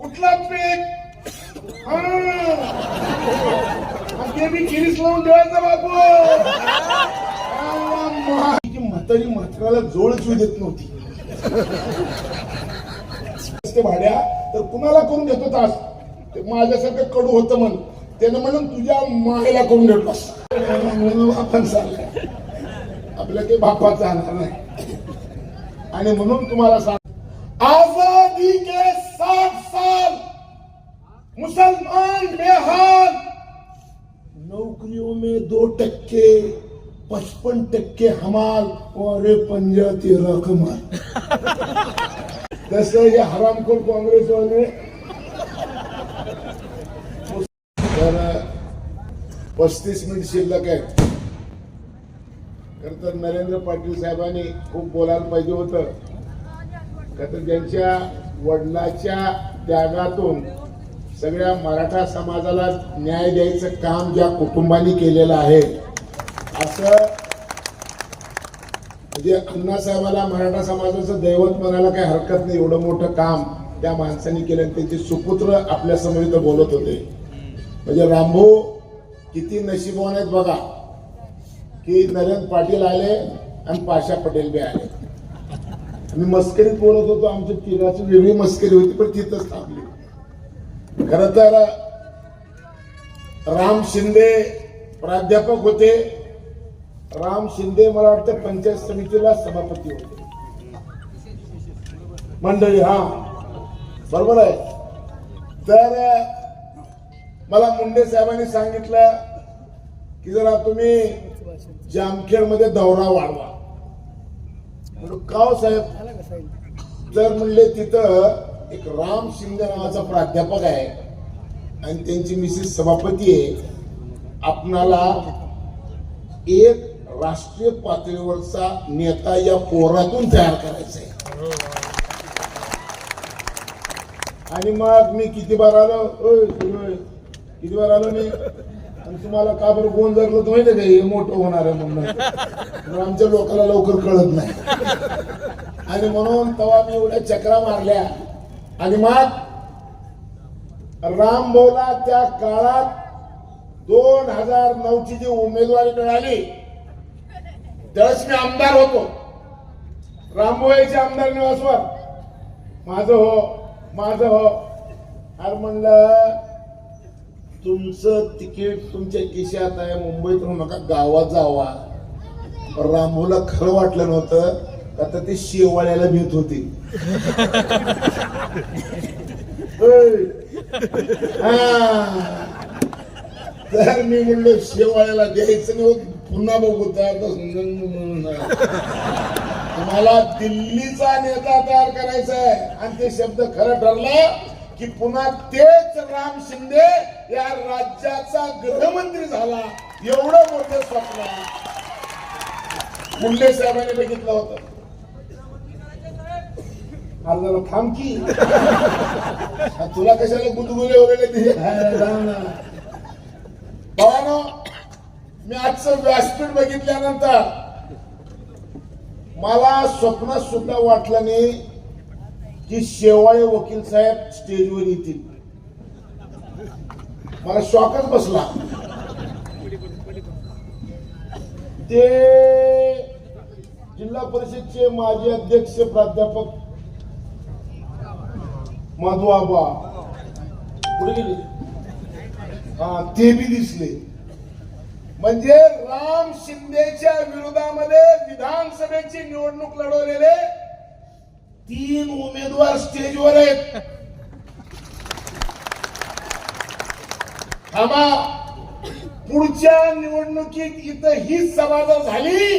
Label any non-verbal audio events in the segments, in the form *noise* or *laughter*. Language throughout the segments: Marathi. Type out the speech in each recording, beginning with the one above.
कुठला पीक? ते मी खिरीस लावून देवायचा बापू. म्हातारी म्हाताराला जोड चू देत नव्हती. भाड्या तर कुणाला करून देतो तास? ते माझ्यासारखं कडू होतं म्हण. त्यानं म्हणून तुझ्या मायला करून घेतलास आपण चाललंय आपल्या ते बापाचं जाणार नाही. आणि म्हणून तुम्हाला सांग आजादी के मुसलमान बेहाल। नौकरियों में दो टक्के पचपन टक्के हमाल और पंजाती रकमाल तसं हे। हरामखोर काँग्रेसवाले तर पस्तीस मिनिट शिल्लक आहे खर तर नरेंद्र पाटील साहेबांनी खूप बोलायला पाहिजे होतं. तर त्यांच्या वडिलाच्या त्यागातून सगळ्या मराठा समाजाला न्याय द्यायचं काम ज्या कुटुंबांनी केलेलं आहे असं म्हणजे अण्णासाहेबाला मराठा समाजाचं दैवत म्हणायला काही हरकत नाही एवढं मोठं काम त्या माणसाने केलं आणि त्यांचे सुपुत्र आपल्यासमोर इथं बोलत होते. म्हणजे रामभू किती नशीबवान आहेत बघा की नरेंद्र पाटील आले आणि पाशा पटेल बी आले. मी मस्करीत बोलत होतो आमच्या तिघाची वेगळी मस्करी होती पण तिथंच थांबली. खर तर राम शिंदे प्राध्यापक होते. राम शिंदे मला वाटतं पंचायत समितीला सभापती होते. मंडळी हा. बरोबर आहे. तर मला मुंडे साहेबांनी सांगितलं की जरा तुम्ही जामखेडमध्ये दौरा वाढवा. म्हणून का साहेब तर म्हणले तिथं एक राम शिंदे नावाचा प्राध्यापक आहे. आणि त्यांची मिसेस सभापती आहे. आपणाला एक राष्ट्रीय पातळीवरचा नेता या पोरातून तयार करायचा आहे आणि मग मी किती बार आलो? किती बार आलो मी? आणि तुम्हाला का बरं गोंद धरलं? तर माहिती का हे मोठं होणार आहे म्हणून. आमच्या लोकांना लवकर कळत नाही. आणि म्हणून तेव्हा मी एवढ्या चक्रा मारल्या. आणि मग राम भाऊला त्या काळात दोन हजार नऊची जी उमेदवारी मिळाली त्यावेळेस मी आमदार होतो. रामभाऊचे आमदार निवासवर. माझं हो माझं हो. अरे म्हणलं तुमचं तिकीट तुमच्या खिशात आहे मुंबईत राहू नका गावात जावा. रामभाऊला खरं वाटलं नव्हतं का तर ते शेवाळ्याला भीत होते. तर मी म्हणलो शेवाळ्याला द्यायचं नाही होत पुन्हा बघू तयार म्हणून तुम्हाला दिल्लीचा नेता तयार करायचा आहे. आणि ते शब्द खरं ठरलं की पुन्हा तेच राम शिंदे या राज्याचा गृहमंत्री झाला. एवढं मोठं स्वप्न. मुंडे साहेबांनी बघितलं होतं. अरे जरा थांब की. तुला कशाला गुदगुले वगैरे दिले. भावानो मी आजचं व्यासपीठ बघितल्यानंतर मला स्वप्नात सुद्धा वाटलं नाही की शेवाळे वकील साहेब स्टेजवर येतील. मला शॉकच बसला. ते जिल्हा परिषदचे माजी अध्यक्ष प्राध्यापक माधो आबा गेले. हा ते बी दिसले. म्हणजे राम शिंदेच्या विरोधामध्ये विधानसभेची निवडणूक लढवलेले तीन उमेदवार स्टेजवर आहेत. थांबा. पुढच्या निवडणुकीत इथं ही सभा जर झाली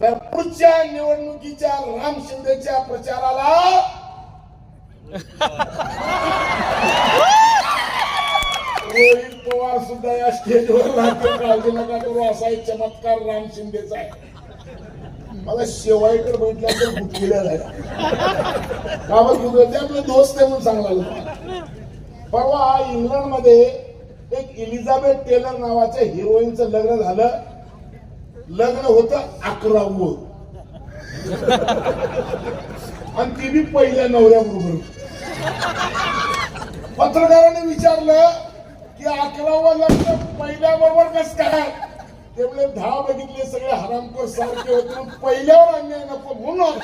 तर पुढच्या निवडणुकीच्या राम शिंदेच्या प्रचाराला रोहित पवार सुद्धा या स्टेजवर काळजी नका करू असा एक चमत्कार राम शिंदेचा आहे मला शेवाळीकडे बघितल्यानंतर गुटलेलं झालं का बरं गुटलं आपले दोस्त म्हणून सांगला. परवा इंग्लंडमध्ये एक इलिझाबेथ टेलर नावाच्या हिरोईनचं लग्न झालं लग्न होतं अकरावं *laughs* आणि ती बी पहिल्या नवऱ्याबरोबर. पत्रकारांनी विचारलं की अकरावा लग्न पहिल्या बरोबर कस काय? ते म्हणजे दहा बघितले सगळे हरामखोर सारखे होते पहिल्यावर अन्याय नको म्हणून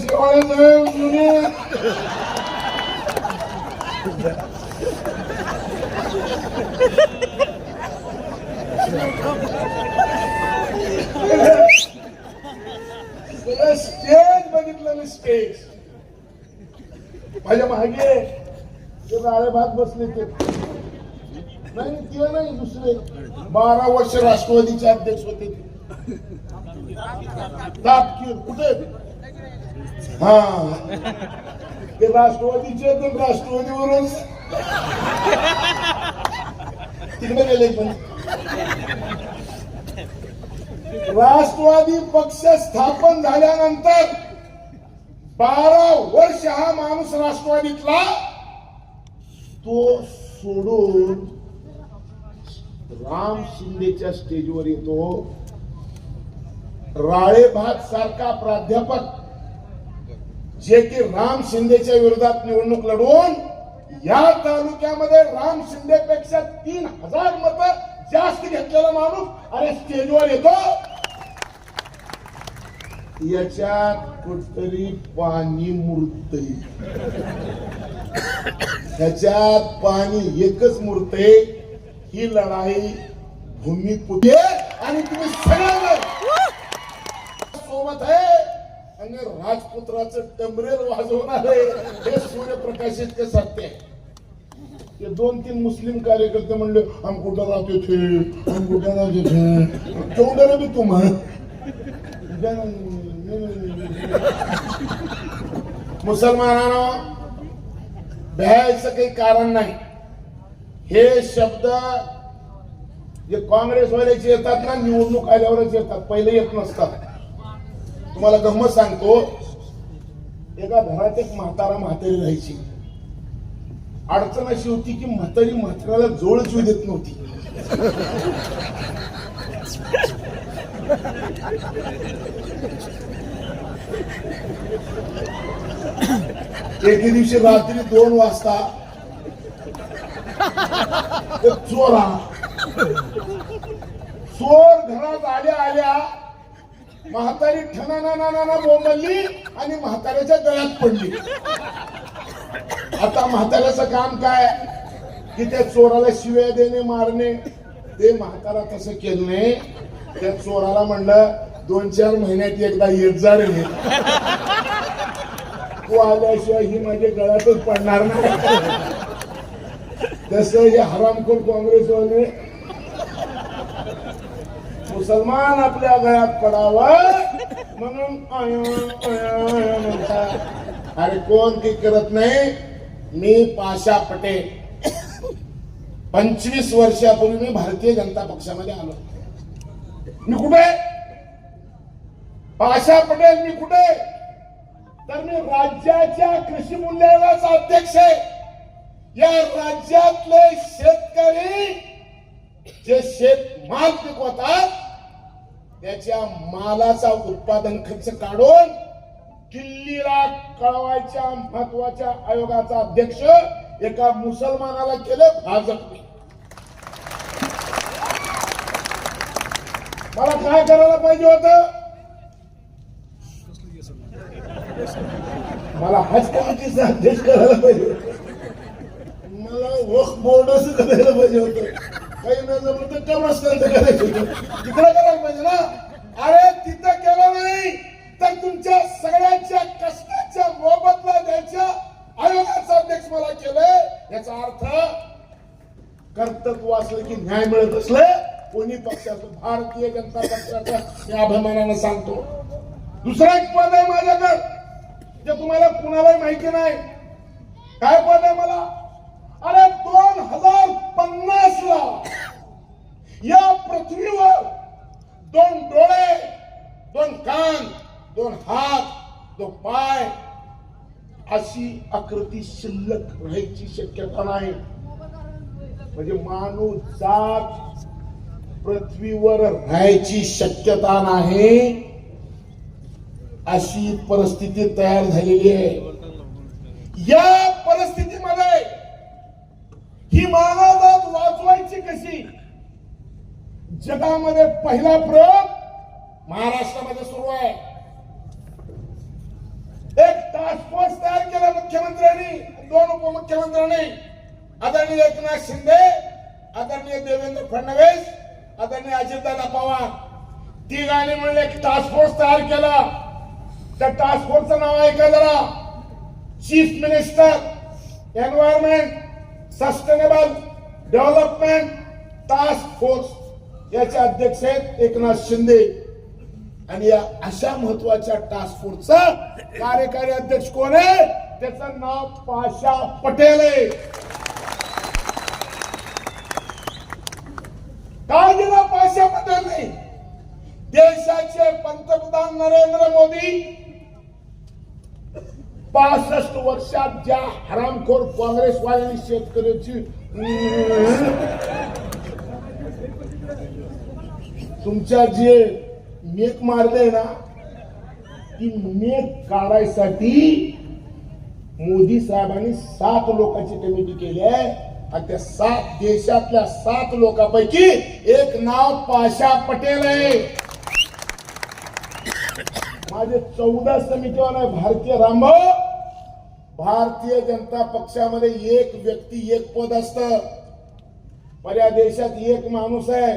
शिवाय स्टेज बघितलं मी स्टेज माझ्या मागे ते राळे भात बसले ते. नाही ते नाही दुसरे. बारा वर्ष राष्ट्रवादीचे अध्यक्ष होते तापकीर कुठे? हा. ते राष्ट्रवादीचे ते राष्ट्रवादीवरून. तिकडे गेले पण. राष्ट्रवादी पक्ष स्थापन झाल्यानंतर बारा वर्ष हा माणूस राष्ट्रवादीतला तो सोडून राम शिंदेच्या स्टेजवर येतो. राळेभात सारखा प्राध्यापक जे की राम शिंदेच्या विरोधात निवडणूक लढवून या तालुक्यामध्ये राम शिंदेपेक्षा तीन हजार मत जास्त घेतलेला माणूस अरे स्टेजवर येतो. याच्यात कुठतरी पाणी मुरतय. ह्याच्यात पाणी एकच मुरते ही लढाई भूमिपुत्र आणि तुम्ही सगळ्यांना सोबत आहे. आणि राजपुत्राच टमरेल वाजवणार आहे हे सूर्यप्रकाशित सत्य आहे. ते दोन तीन मुस्लिम कार्यकर्ते म्हणले आम कुठं राहतो थे आम कुठं राहतो थे तेवढं बी तुम्हाला *laughs* मुसलमानांना भ्यायचं काही कारण नाही. हे शब्द जे काँग्रेसवाल्याचे येतात ना निवडणूक आल्यावरच येतात पहिले येत नसतात. तुम्हाला गंमत सांगतो एका घरात एक म्हातारा म्हातारी राहायची. अडचण अशी होती की म्हातारी म्हाताऱ्याला जोड जीव देत नव्हती. एके दिवशी रात्री दोन वाजता चोरा चोर घरात आल्या आल्या म्हातारी ठणाना बोंबलली आणि म्हाताऱ्याच्या गळ्यात पडली. आता म्हाताऱ्याचं काम काय? की त्या चोराला शिव्या देणे मारणे. ते म्हातारा तसं केलं नाही. त्या चोराला म्हणलं दोन चार महिन्यात एकदा येत जा रे. तू आल्याशिवाय ही माझ्या गळ्यातच पडणार नाही. तसं हे हरामखोर काँग्रेसवाले मुसलमान आपल्या गळ्यात पडावं म्हणून म्हणतात. अरे कोण ती करत नाही? मी पाशा पटेल. पंचवीस वर्षापूर्वी मी भारतीय जनता पक्षामध्ये आलो. मी कुठे? पाशा पटेल मी कुठे? तर मी राज्याच्या कृषी मूल्य अध्यक्ष आहे. या राज्यातले शेतकरी जे शेतमाल पिकवतात त्याच्या मालाचा उत्पादन खर्च काढून किल्लीला कळवायच्या महत्त्वाच्या आयोगाचा अध्यक्ष एका मुसलमानाला केलं भाजपने मला काय करायला पाहिजे होतं? मला हज कमिटीचा अध्यक्ष करायला पाहिजे होतं. मला वक्फ असं करायला पाहिजे होतं. काही न जमलं तर कमस्कांत करायचं होतं. तिकडे करायला पाहिजे ना? अरे तिथं केलं नाही. तर तुमच्या सगळ्यांच्या कष्टाच्या मोबदला द्यायच्या आयोगाचा अध्यक्ष मला केलंय. याचा अर्थ कर्तृत्व असलं की न्याय मिळत असलं कोणी पक्षाचं भारतीय जनता पक्षाच्या या अभिमानानं सांगतो. दुसरा एक पद आहे माझ्याकडे. जे तुम्हाला कुणालाही माहिती नाही. काय पद आहे मला. अरे दोन हजार पन्नास ला या पृथ्वीवर दोन डोळे दोन कान दोन हात दोन पाय अशी आकृती शिल्लक राहायची शक्यता नाही. म्हणजे माणूस जात पृथ्वीवर राहायची शक्यता नाही. अशी परिस्थिती तयार झालेली आहे. या परिस्थितीमध्ये ही मानवजात वाचवायची कशी? जगामध्ये पहिला प्रयोग महाराष्ट्रामध्ये सुरू आहे. एक टास्क फोर्स तयार केला मुख्यमंत्र्यांनी दोन उपमुख्यमंत्र्यांनी. आदरणीय एकनाथ शिंदे आदरणीय देवेंद्र फडणवीस आदरणीय अजितदादा पवार. तिघांनी म्हणले एक टास्क फोर्स तयार केला. त्या टास्क फोर्सचं नाव आहे का जरा? Chief minister environment sustainable development task force याचे अध्यक्ष आहेत एकनाथ शिंदे. आणि या अशा महत्त्वाच्या टास्क फोर्सचा कार्यकारी अध्यक्ष कोण आहे? त्याचं नाव पाशा पटेल आहे. काय दिला पाशा पटेल नाही देशाचे पंतप्रधान नरेंद्र मोदी पासष्ट वर्षात ज्या हरामखोर काँग्रेसवाल्यांनी शेतकऱ्याची तुमच्या जे मेक मारले ना ती मेक काढायसाठी मोदी साहेबांनी सात लोकांची कमिटी केली आहे. आणि त्या सात देशातल्या सात लोकांपैकी एक नाव पाशा पटेल आहे. माझे चौदा समितीवर आहे भारतीय रामभाऊ भारतीय जनता पक्षामध्ये एक व्यक्ती एक पद असत. पण या देशात एक माणूस आहे.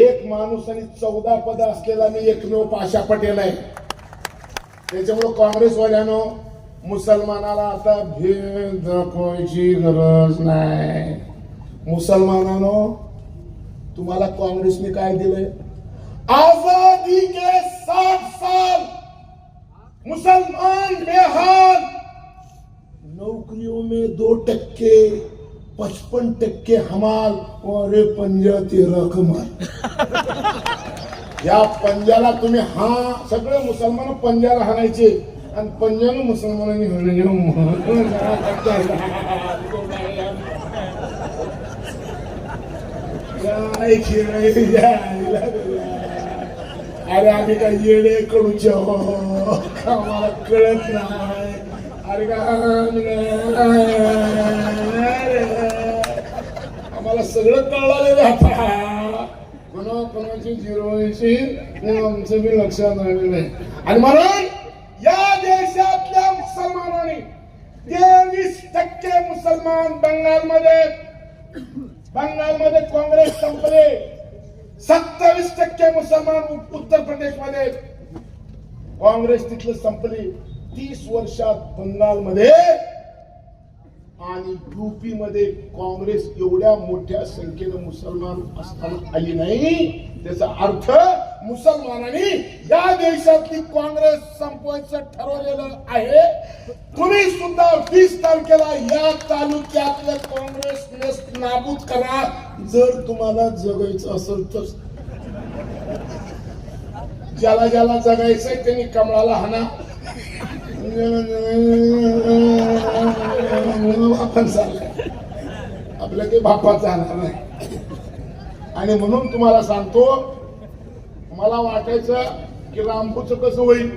एक माणूस आणि चौदा पद असलेला मी एकमेव पाशा पटेल आहे. त्याच्यामुळे काँग्रेसवाल्यानो मुसलमानाला आता भेद दाखवायची गरज नाही. मुसलमानानो तुम्हाला काँग्रेसने काय दिलंय? आजादी के सात साल मुसलमान बेहाल नौकरियों में दो टक्के पचपन टक्के हमाल और पंजाती रकम या पंजाला तुम्ही हा सगळे मुसलमान पंजाला हाणायचे आणि पंजाब मुसलमानांनी काय अरे आम्ही काय येडे कडूचे आम्हाला हो, हो, हो. कळत नाही. आम्हाला सगळं कळलं आता. कोणा कोणाची जिरवायची आमचं बी लक्षात आलेलं नाही. आणि म्हणून या देशातल्या मुसलमानांनी तेवीस टक्के मुसलमान बंगालमध्ये बंगालमध्ये काँग्रेस संपले. सत्तावीस टक्के मुसलमान उत्तर प्रदेशमध्ये. काँग्रेस तिथलं संपली. तीस वर्षात बंगालमध्ये आणि युपी मध्ये काँग्रेस एवढ्या मोठ्या संख्येनं मुसलमान असताना आली नाही त्याचा अर्थ मुसलमानांनी या देशातली काँग्रेस संपवायचं ठरवलेलं आहे. तुम्ही सुद्धा वीस तारखेला या तालुक्यातलं काँग्रेस नाबूद करा जर तुम्हाला जगायचं असेल तर. ज्याला ज्याला जगायचंय त्यांनी कमळाला हाना. आपण चाललंय आपल्या काही बापा जाणार नाही. आणि म्हणून तुम्हाला सांगतो मला वाटायचं की रामपूचं कसं होईल?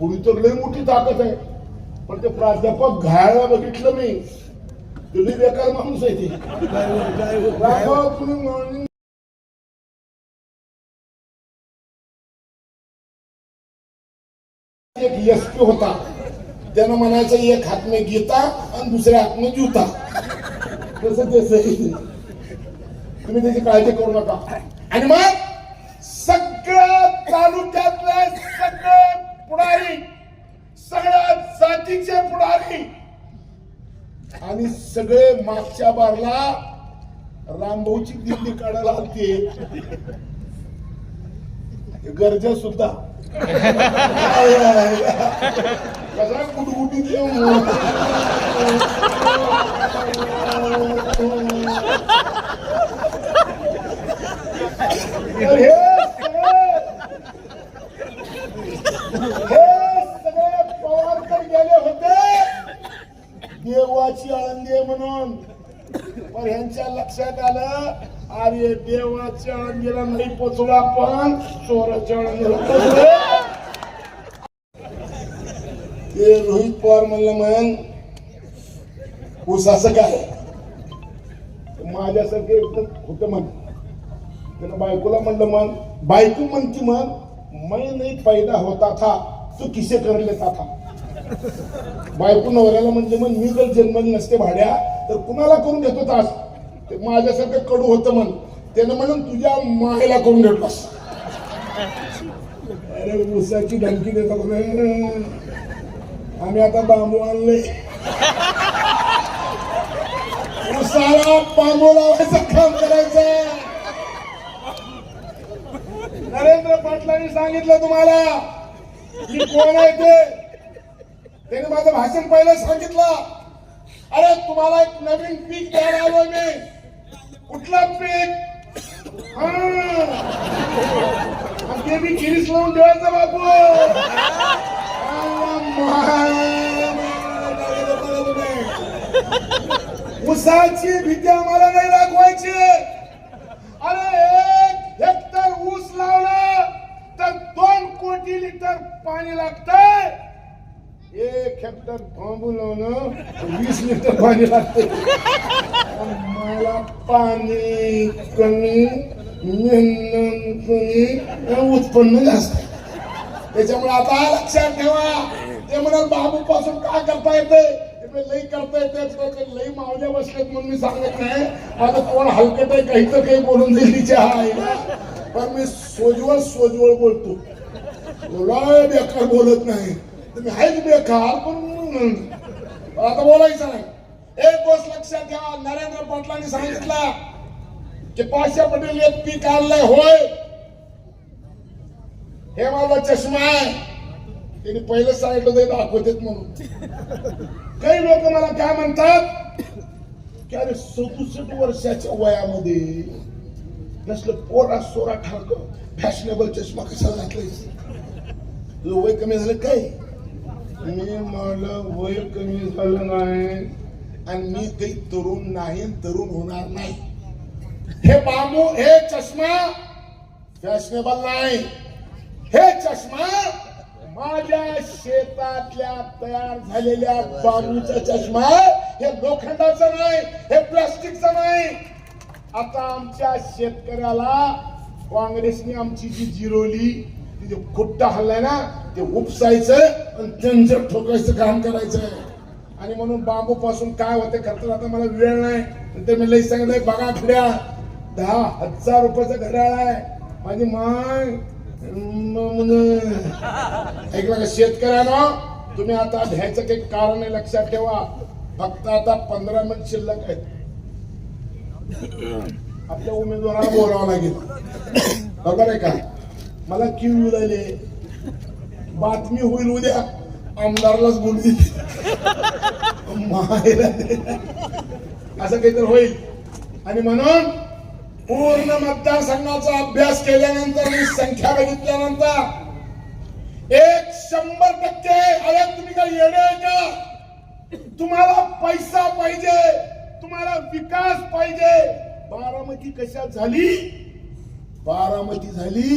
पुढे तर लई मोठी ताकद आहे. पण ते प्राध्यापक घायला बघितलं मी. तुझी बेकार माणूस आहे ती. तुम्ही एस पी होता. त्यानं म्हणायचं एक हात में गीता आणि दुसऱ्या हात में जूता. तसं ते तुम्ही त्याची काळजी करू नका. आणि मग सगळ्या तालुक्यातल्या सगळे पुढारी सगळ्या जातीचे पुढारी आणि सगळे मागच्या बारला रामभाऊची दिल्ली काढायला आलते. गरजा सुद्धा. कसा गुटगुटी हे सगळे- हे सगळे पवारकर गेले होते देवाची आळंदी आहे म्हणून पण यांच्या लक्षात आलं अरे देवाच्या अंगीला नाही पोचला पण चोराच्या अंगीला पोचले. ते रोहित पवार म्हणलं मग असं काय? माझ्यासारखे एकदम होत म्हण. त्यानं बायकोला म्हणलं मग बायको म्हणती मग मै नाही पैदा होता था तू किसे कर लेता था बायको नवऱ्याला म्हणजे मग मी जर जन्मली नसते भाड्या तर कुणाला करून घेतो तास ते माझ्यासारखं कडू होतं म्हण. त्यानं म्हणून तुझ्या मायला करून घेतलास अरे ऊसाची धमकी देतात आम्ही आता बांबू आणले. उसाला बांबू लावायचं काम करायचं. नरेंद्र पाटलांनी सांगितलं तुम्हाला की कोण आहे ते? त्याने माझं भाषण पहिलं सांगितलं. अरे तुम्हाला एक नवीन पीक तयार आलोय मी. कुठला पीक? हा. आणि ते बी खिरीस लावून ठेवायचं बापू. उसाची भीती आम्हाला नाही दाखवायची. अरे एक हेक्टर ऊस लावला तर दोन कोटी लिटर पाणी लागतंय. एक हेक्टर बांबू लावणं वीस लिटर पाणी लागते मला पाणी कमी मेहनत कमी उत्पन्न जास्त त्याच्यामुळे आता लक्षात ठेवा ते म्हणत बाबू पासून काय करता येते लई करता येते तर लई मावल्या बसलेत म्हणून मी सांगत नाही माझं कोण हलकट आहे काही तर काही बोलून दिली तिच्या आईला पण मी सोजवळ सोजवळ बोलतो लय बेकार बोलत नाही तुम्ही आहेच बेकार पण आता बोलायचं नाही. एक गोष्ट लक्षात घ्या नरेंद्र पाटलांनी सांगितलं की पाचशे पटेल एक पीक आणलंय होय. हे माझा चष्मा आहे. त्यांनी पहिलं सांगितलं ते दाखवतेत म्हणून. काही लोक मला काय म्हणतात? की अरे सदुसष्ट वर्षाच्या वयामध्ये नसलं पोरा सोरा ठाक फॅशनेबल चष्मा कसा घातलाय तुझं वय कमी झालं काय? मी मला वय कमी झालं नाही. आणि मी काही तरुण नाही तरुण होणार नाही. हे बांबू हे चष्मा फॅशनेबल नाही. हे चष्मा माझ्या शेतातल्या तयार झालेल्या बांबूचा चष्मा हे लोखंडाचा नाही हे प्लास्टिकचा नाही. आता आमच्या शेतकऱ्याला काँग्रेसने आमची जी जिरोली ती जे खुट्टा हल्लाय ना ते उपसायचं. आणि त्यांचं ठोकायचं काम करायचं आणि म्हणून बांबू पासून काय होते खर्च आता मला वेळ नाही. ते मी लई सांगितलंय बघा खड्या दहा हजार रुपयाचं घड्याळ आहे. माझी माय ऐकलं का शेतकऱ्यानं तुम्ही आता घ्यायचं काही कारण आहे लक्षात ठेवा. फक्त आता पंधरा मिनिट शिल्लक आहेत. आपल्या उमेदवाराला बोलावं लागेल. बरोबर आहे का? मला क्यू येऊ राहिले. बातमी होईल उद्या. आमदारलाच बोलली मायला असं काहीतरी होईल. आणि म्हणून पूर्ण मतदारसंघाचा अभ्यास केल्यानंतर मी संख्या बघितल्यानंतर एक शंभर टक्के अरे तुम्ही काय येणे का? तुम्हाला पैसा पाहिजे. तुम्हाला विकास पाहिजे. बारामती कशा झाली? बारामती झाली.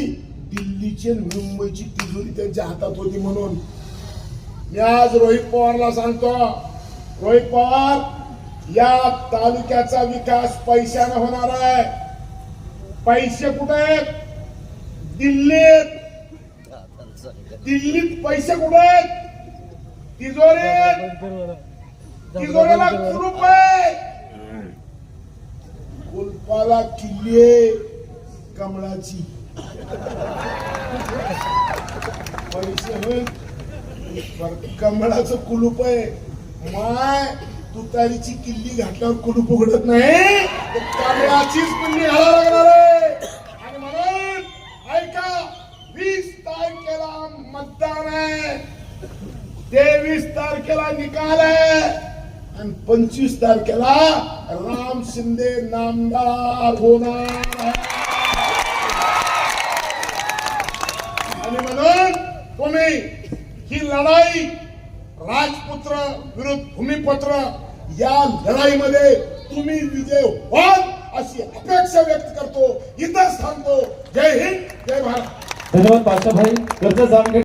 दिल्लीची मुंबईची तिजोरी त्यांच्या हातात होती म्हणून. मी आज रोहित पवारला सांगतो रोहित पवार या तालुक्याचा विकास पैशाने होणार आहे. पैसे कुठे आहेत? दिल्लीत. दिल्लीत पैसे कुठे आहेत? तिजोरीत. तिजोरीला कुलूप आहे. कुलपाला किल्ली कमळाची. कमळाचं कुलूप आहे. माय तुतारीची किल्ली घातल्यावर कुलूप उघडत नाही. कमळाचीच कुल्ली घालावं लागणार आहे. आणि म्हणून ऐका वीस तारखेला मतदान आहे. तेवीस तारखेला निकाल आहे. आणि पंचवीस तारखेला राम शिंदे नामदार होणार आहे. आणि म्हणून तुम्ही ही लढाई राजपुत्र विरुद्ध भूमिपुत्र या लढाईमध्ये तुम्ही विजय व्हाल अशी अपेक्षा व्यक्त करतो. इथंच थांबतो. जय हिंद जय भारत. धन्यवाद पाशाभाई गरज जामखेड